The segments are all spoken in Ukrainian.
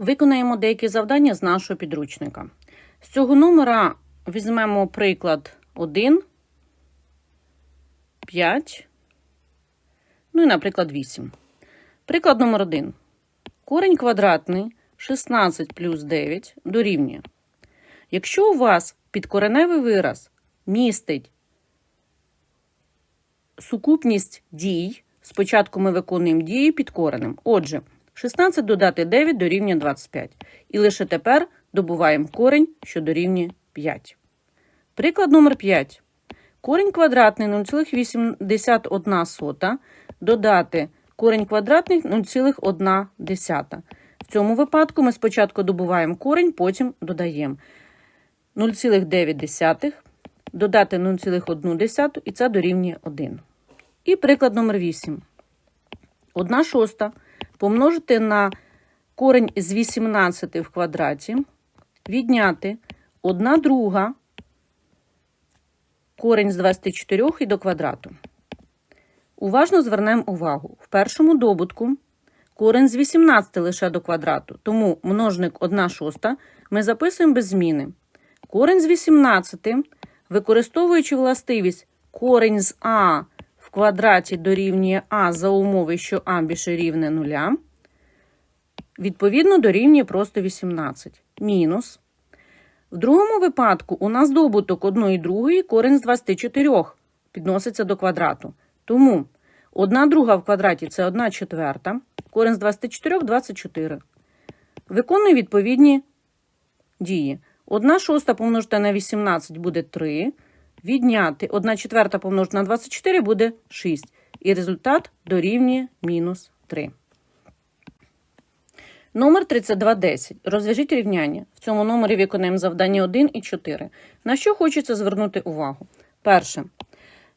Виконаємо деякі завдання з нашого підручника. З цього номера візьмемо приклад 1, 5, ну і, наприклад, 8. Приклад номер 1. Корінь квадратний 16 плюс 9 дорівнює. Якщо у вас підкореневий вираз містить сукупність дій, спочатку ми виконуємо дії під коренем. Отже, 16 додати 9 дорівнює 25. І лише тепер добуваємо корень, що дорівнює 5. Приклад номер 5. Корінь квадратний 0,81 додати корінь квадратний 0,1. В цьому випадку ми спочатку добуваємо корінь, потім додаємо 0,9 додати 0,1 і це дорівнює 1. І приклад номер 8. 1 шоста помножити на корень з 18 в квадраті, відняти 1 друга корень з 24 і до квадрату. Уважно звернемо увагу. В першому добутку корень з 18 лише до квадрату, тому множник 1 шоста ми записуємо без зміни. Корень з 18, використовуючи властивість корень з А квадраті дорівнює А за умови, що А більше рівне нуля, відповідно дорівнює просто 18. Мінус. В другому випадку у нас добуток 1 і 2 корень з 24 підноситься до квадрату. Тому 1 друга в квадраті це 1 четверта, корень з 24 – 24. Виконує відповідні дії. 1 шоста помножити на 18 буде 3. Відняти 1 четверта помножити на 24 буде 6. І результат дорівнює мінус 3. Номер 3210. Розв'яжіть рівняння. В цьому номері виконаємо завдання 1 і 4. На що хочеться звернути увагу? Перше.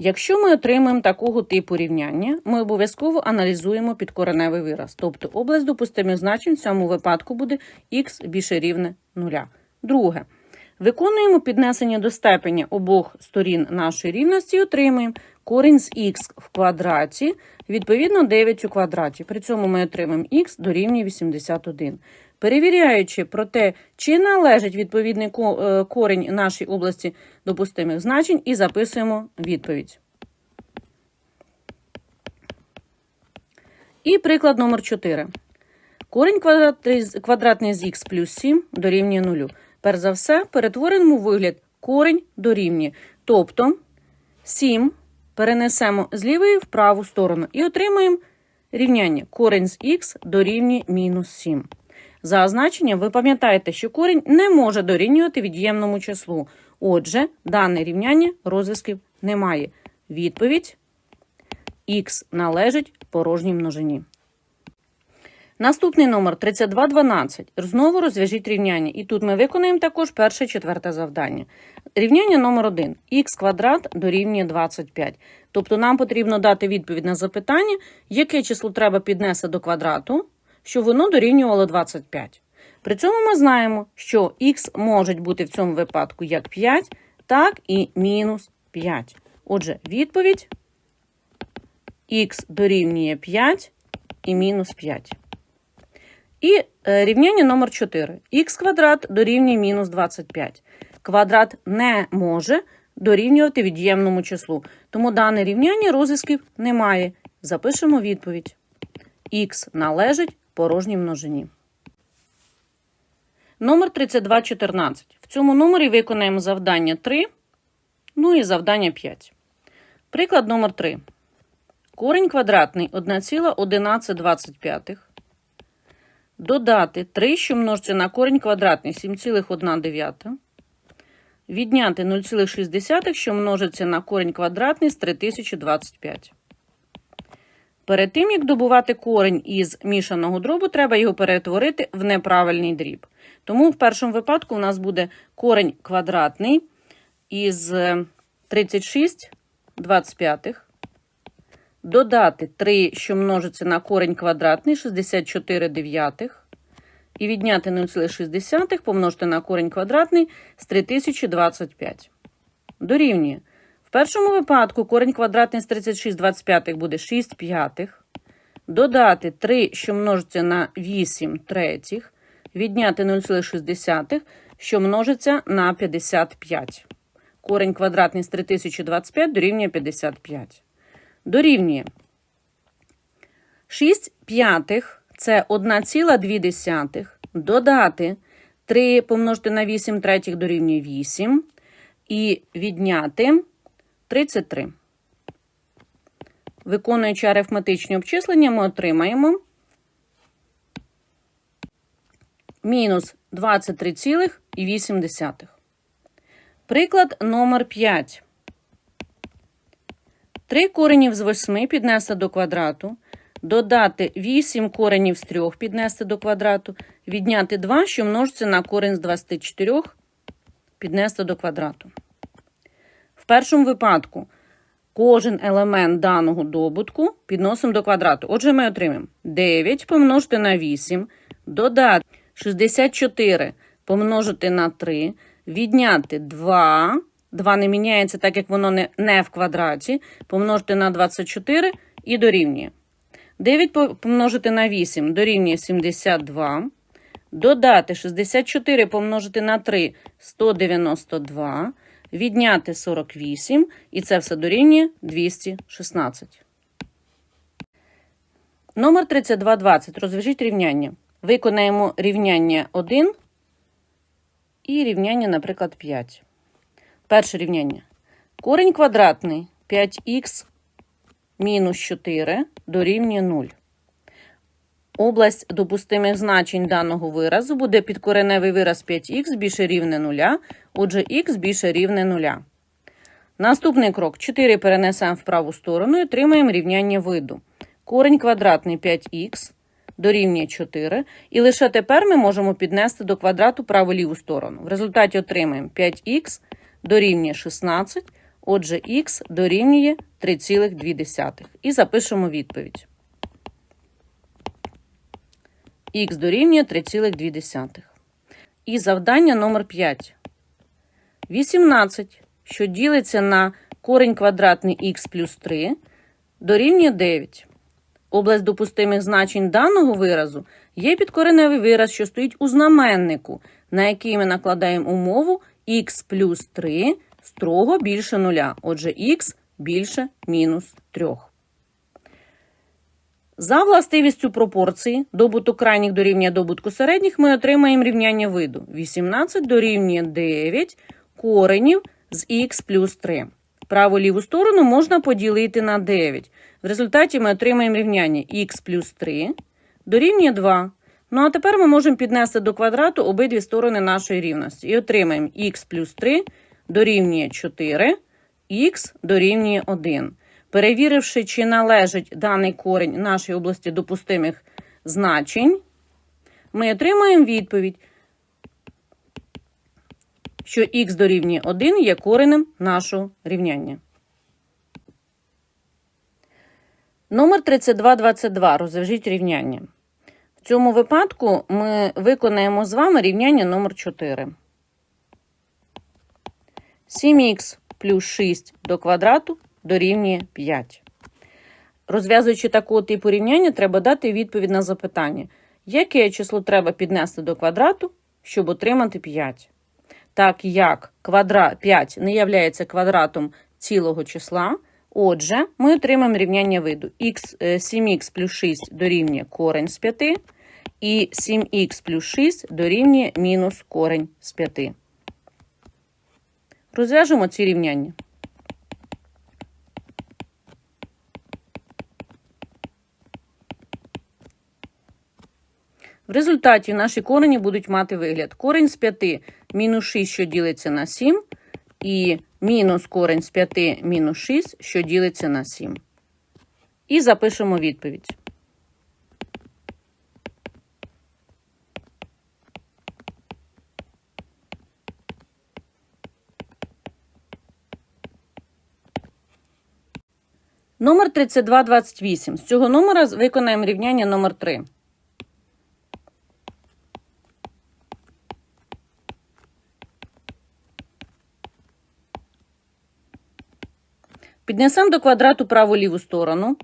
Якщо ми отримаємо такого типу рівняння, ми обов'язково аналізуємо підкореневий вираз. Тобто область допустимих значень в цьому випадку буде х більше рівне 0. Друге. Виконуємо піднесення до степеня обох сторін нашої рівності і отримуємо корінь з х в квадраті, відповідно 9 у квадраті. При цьому ми отримаємо х дорівнює 81. Перевіряючи про те, чи належить відповідний е, корінь нашій області допустимих значень, і записуємо відповідь. І приклад номер 4. Корінь квадратний з х плюс 7 дорівнює 0. Перш за все, перетворимо вигляд корінь дорівнює. Тобто 7 перенесемо з лівої в праву сторону і отримаємо рівняння корінь з х дорівнює мінус 7. За означенням ви пам'ятаєте, що корінь не може дорівнювати від'ємному числу. Отже, дане рівняння розв'язків немає. Відповідь х належить порожній множині. Наступний номер 3212. Знову розв'яжіть рівняння. І тут ми виконаємо також перше четверте завдання. Рівняння номер 1. х квадрат дорівнює 25. Тобто нам потрібно дати відповідь на запитання, яке число треба піднести до квадрату, щоб воно дорівнювало 25. При цьому ми знаємо, що х може бути в цьому випадку як 5, так і мінус 5. Отже, відповідь х дорівнює 5 і мінус 5. І е, рівняння номер 4. х квадрат дорівнює мінус 25. Квадрат не може дорівнювати від'ємному числу. Тому дане рівняння розв'язків немає. Запишемо відповідь. х належить порожній множині. Номер 3214. В цьому номері виконаємо завдання 3, ну і завдання 5. Приклад номер 3. Корінь квадратний 1,1125 додати 3, що множиться на корінь квадратний 7,1. Відняти 0,6, що множиться на корінь квадратний з 3025. Перед тим, як добувати корінь із мішаного дробу, треба його перетворити в неправильний дріб. Тому в першому випадку у нас буде корінь квадратний із е, 36 25 додати 3, що множиться на корінь квадратний 64 дев'ятих, і відняти 0,6 помножити на корінь квадратний з 3025. Дорівнює. В першому випадку корінь квадратний з 36 25 буде 6 п'ятих. Додати 3, що множиться на 8 третіх. відняти 0,6, що множиться на 55. Корень квадратний з 3025 дорівнює 55. Дорівнює 6 п'ятих це 1,2. Додати 3 помножити на 8 третіх дорівнює 8. І відняти 33. Виконуючи арифметичні обчислення, ми отримаємо мінус 23,8. Приклад номер 5. 3 коренів з 8 піднести до квадрату, додати 8 коренів з 3 піднести до квадрату, відняти 2, що множиться на корень з 24, піднести до квадрату. В першому випадку кожен елемент даного добутку підносимо до квадрату. Отже, ми отримаємо 9 помножити на 8, додати 64 помножити на 3, відняти 2. 2 не міняється, так як воно не, не в квадраті. Помножити на 24 і дорівнює. 9 помножити на 8 дорівнює 72. Додати 64 помножити на 3 192. Відняти 48. І це все дорівнює 216. Номер 3220. Розв'яжіть рівняння. Виконаємо рівняння 1 і рівняння, наприклад, 5. Перше рівняння. Корінь квадратний 5х мінус 4 дорівнює 0. Область допустимих значень даного виразу буде підкореневий вираз 5х більше рівне 0, отже х більше рівне 0. Наступний крок. 4 перенесемо в праву сторону і отримаємо рівняння виду. Корінь квадратний 5х дорівнює 4. І лише тепер ми можемо піднести до квадрату праву-ліву сторону. В результаті отримаємо 5х дорівнює 16, отже х дорівнює 3,2. І запишемо відповідь. х дорівнює 3,2. І завдання номер 5. 18, що ділиться на корінь квадратний х плюс 3, дорівнює 9. Область допустимих значень даного виразу є підкореневий вираз, що стоїть у знаменнику, на який ми накладаємо умову х плюс 3 строго більше нуля. Отже, х більше мінус 3. За властивістю пропорції добуток крайніх дорівнює добутку середніх, ми отримаємо рівняння виду. 18 дорівнює 9 коренів з х плюс 3. Праву ліву сторону можна поділити на 9. В результаті ми отримаємо рівняння х плюс 3 дорівнює 2. Ну а тепер ми можемо піднести до квадрату обидві сторони нашої рівності. І отримаємо х плюс 3 дорівнює 4, х дорівнює 1. Перевіривши, чи належить даний корінь нашій області допустимих значень, ми отримаємо відповідь, що х дорівнює 1 є коренем нашого рівняння. Номер 3222. Розв'яжіть рівняння. В цьому випадку ми виконаємо з вами рівняння номер 4. 7х плюс 6 до квадрату дорівнює 5. Розв'язуючи такого типу рівняння, треба дати відповідь на запитання, яке число треба піднести до квадрату, щоб отримати 5. Так як квадрат 5 не є квадратом цілого числа, отже, ми отримаємо рівняння виду Х, 7х плюс 6 дорівнює корень з 5, і 7х плюс 6 дорівнює мінус корень з 5. Розв'яжемо ці рівняння. В результаті наші корені будуть мати вигляд. Корень з 5 мінус 6, що ділиться на 7, і мінус корень з 5 мінус 6, що ділиться на 7. І запишемо відповідь. Номер 3228. З цього номера виконаємо рівняння номер 3. Піднесемо до квадрату праву ліву сторону.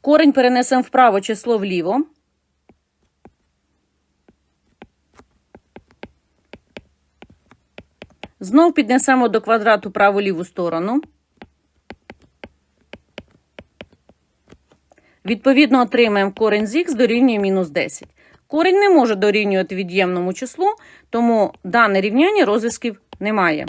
Корінь перенесемо вправо, число вліво. Знов піднесемо до квадрату праву ліву сторону. Відповідно, отримаємо корінь з х дорівнює мінус 10. Корінь не може дорівнювати від'ємному числу, тому дане рівняння розв'язків немає.